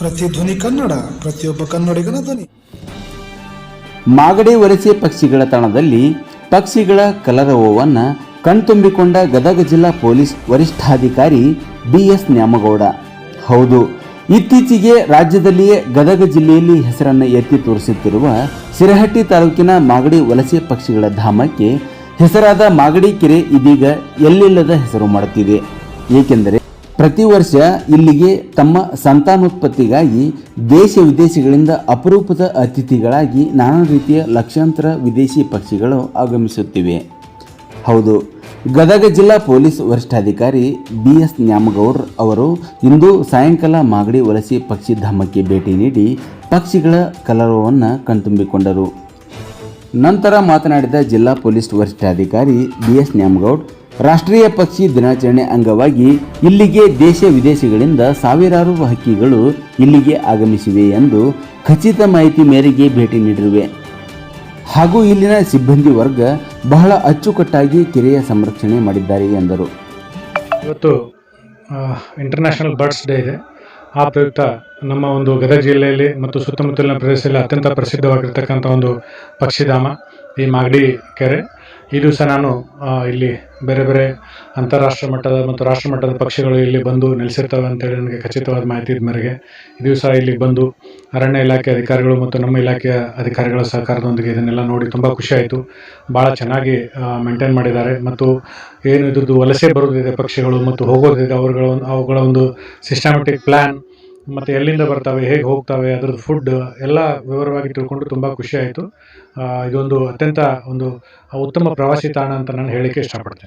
ಪ್ರತಿಧ್ವನಿ ಕನ್ನಡ, ಪ್ರತಿಯೊಬ್ಬ ಕನ್ನಡಿಗನ ಧ್ವನಿ. ಮಾಗಡಿ ವಲಸೆ ಪಕ್ಷಿಗಳ ತಾಣದಲ್ಲಿ ಪಕ್ಷಿಗಳ ಕಲರವವನ್ನು ಕಣ್ತುಂಬಿಕೊಂಡ ಗದಗ ಜಿಲ್ಲಾ ಪೊಲೀಸ್ ವರಿಷ್ಠಾಧಿಕಾರಿ ಬಿ ಎಸ್ ನ್ಯಾಮಗೌಡ. ಹೌದು, ಇತ್ತೀಚೆಗೆ ರಾಜ್ಯದಲ್ಲಿಯೇ ಗದಗ ಜಿಲ್ಲೆಯಲ್ಲಿ ಹೆಸರನ್ನು ಎತ್ತಿ ತೋರಿಸುತ್ತಿರುವ ಸಿರಹಟ್ಟಿ ತಾಲೂಕಿನ ಮಾಗಡಿ ವಲಸೆ ಪಕ್ಷಿಗಳ ಧಾಮಕ್ಕೆ ಹೆಸರಾದ ಮಾಗಡಿ ಕೆರೆ ಇದೀಗ ಎಲ್ಲಿಲ್ಲದ ಹೆಸರು ಮಾಡುತ್ತಿದೆ. ಏಕೆಂದರೆ ಪ್ರತಿ ವರ್ಷ ಇಲ್ಲಿಗೆ ತಮ್ಮ ಸಂತಾನೋತ್ಪತ್ತಿಗಾಗಿ ದೇಶ ವಿದೇಶಗಳಿಂದ ಅಪರೂಪದ ಅತಿಥಿಗಳಾಗಿ ನಾನಾ ರೀತಿಯ ಲಕ್ಷಾಂತರ ವಿದೇಶಿ ಪಕ್ಷಿಗಳು ಆಗಮಿಸುತ್ತಿವೆ. ಹೌದು, ಗದಗ ಜಿಲ್ಲಾ ಪೊಲೀಸ್ ವರಿಷ್ಠಾಧಿಕಾರಿ ಬಿ ಎಸ್ ನ್ಯಾಮಗೌಡ್ರ ಅವರು ಇಂದು ಸಾಯಂಕಾಲ ಮಾಗಡಿ ವಲಸೆ ಪಕ್ಷಿಧಾಮಕ್ಕೆ ಭೇಟಿ ನೀಡಿ ಪಕ್ಷಿಗಳ ಕಲರವವನ್ನು ಕಣ್ತುಂಬಿಕೊಂಡರು. ನಂತರ ಮಾತನಾಡಿದ ಜಿಲ್ಲಾ ಪೊಲೀಸ್ ವರಿಷ್ಠಾಧಿಕಾರಿ ಬಿ ಎಸ್ ನ್ಯಾಮಗೌಡ್ ರಾಷ್ಟ್ರೀಯ ಪಕ್ಷಿ ದಿನಾಚರಣೆ ಅಂಗವಾಗಿ ಇಲ್ಲಿಗೆ ದೇಶ ವಿದೇಶಗಳಿಂದ ಸಾವಿರಾರು ಹಕ್ಕಿಗಳು ಇಲ್ಲಿಗೆ ಆಗಮಿಸಿವೆ ಎಂದು ಖಚಿತ ಮಾಹಿತಿ ಮೇರೆಗೆ ಭೇಟಿ ನೀಡಿರುವೆ. ಹಾಗೂ ಇಲ್ಲಿನ ಸಿಬ್ಬಂದಿ ವರ್ಗ ಬಹಳ ಅಚ್ಚುಕಟ್ಟಾಗಿ ಕೆರೆಯ ಸಂರಕ್ಷಣೆ ಮಾಡಿದ್ದಾರೆ ಎಂದರು. ಇವತ್ತು ಇಂಟರ್ನ್ಯಾಷನಲ್ ಬರ್ಡ್ಸ್ ಡೇ ಇದೆ. ಆ ಪ್ರಯುಕ್ತ ನಮ್ಮ ಒಂದು ಗದಗ ಜಿಲ್ಲೆಯಲ್ಲಿ ಮತ್ತು ಸುತ್ತಮುತ್ತಲಿನ ಪ್ರದೇಶದಲ್ಲಿ ಅತ್ಯಂತ ಪ್ರಸಿದ್ಧವಾಗಿರ್ತಕ್ಕಂಥ ಒಂದು ಪಕ್ಷಿಧಾಮ, ಈ ಮಾಗಡಿ ಕೆರೆ. ಈ ದಿವಸ ನಾನು ಇಲ್ಲಿ ಬೇರೆ ಬೇರೆ ಅಂತಾರಾಷ್ಟ್ರ ಮಟ್ಟದ ಮತ್ತು ರಾಷ್ಟ್ರ ಮಟ್ಟದ ಪಕ್ಷಿಗಳು ಇಲ್ಲಿ ಬಂದು ನೆಲೆಸಿರ್ತವೆ ಅಂತೇಳಿ ನನಗೆ ಖಚಿತವಾದ ಮಾಹಿತಿ ಇದ್ದ ಮೇರೆಗೆ, ಈ ದಿವಸ ಇಲ್ಲಿ ಬಂದು ಅರಣ್ಯ ಇಲಾಖೆ ಅಧಿಕಾರಿಗಳು ಮತ್ತು ನಮ್ಮ ಇಲಾಖೆಯ ಅಧಿಕಾರಿಗಳ ಸಹಕಾರದೊಂದಿಗೆ ಇದನ್ನೆಲ್ಲ ನೋಡಿ ತುಂಬ ಖುಷಿಯಾಯಿತು ಭಾಳ ಚೆನ್ನಾಗಿ ಮೇಂಟೈನ್ ಮಾಡಿದ್ದಾರೆ ಮತ್ತು ಏನು ಇದ್ರದ್ದು ವಲಸೆ ಬರೋದಿದೆ ಪಕ್ಷಿಗಳು ಮತ್ತು ಹೋಗೋದಿದೆ ಅವರುಗಳ, ಅವುಗಳ ಒಂದು ಸಿಸ್ಟಮ್ಯಾಟಿಕ್ ಪ್ಲ್ಯಾನ್ ಮತ್ತು ಎಲ್ಲಿಂದ ಬರ್ತವೆ, ಹೇಗೆ ಹೋಗ್ತವೆ, ಅದ್ರದ್ದು ಫುಡ್ ಎಲ್ಲ ವಿವರವಾಗಿ ತಿಳ್ಕೊಂಡು ತುಂಬ ಖುಷಿ ಆಯಿತು. ಇದೊಂದು ಅತ್ಯಂತ ಒಂದು ಉತ್ತಮ ಪ್ರವಾಸಿ ತಾಣ ಅಂತ ನಾನು ಹೇಳಲಿಕ್ಕೆ ಇಷ್ಟಪಡ್ತೇನೆ.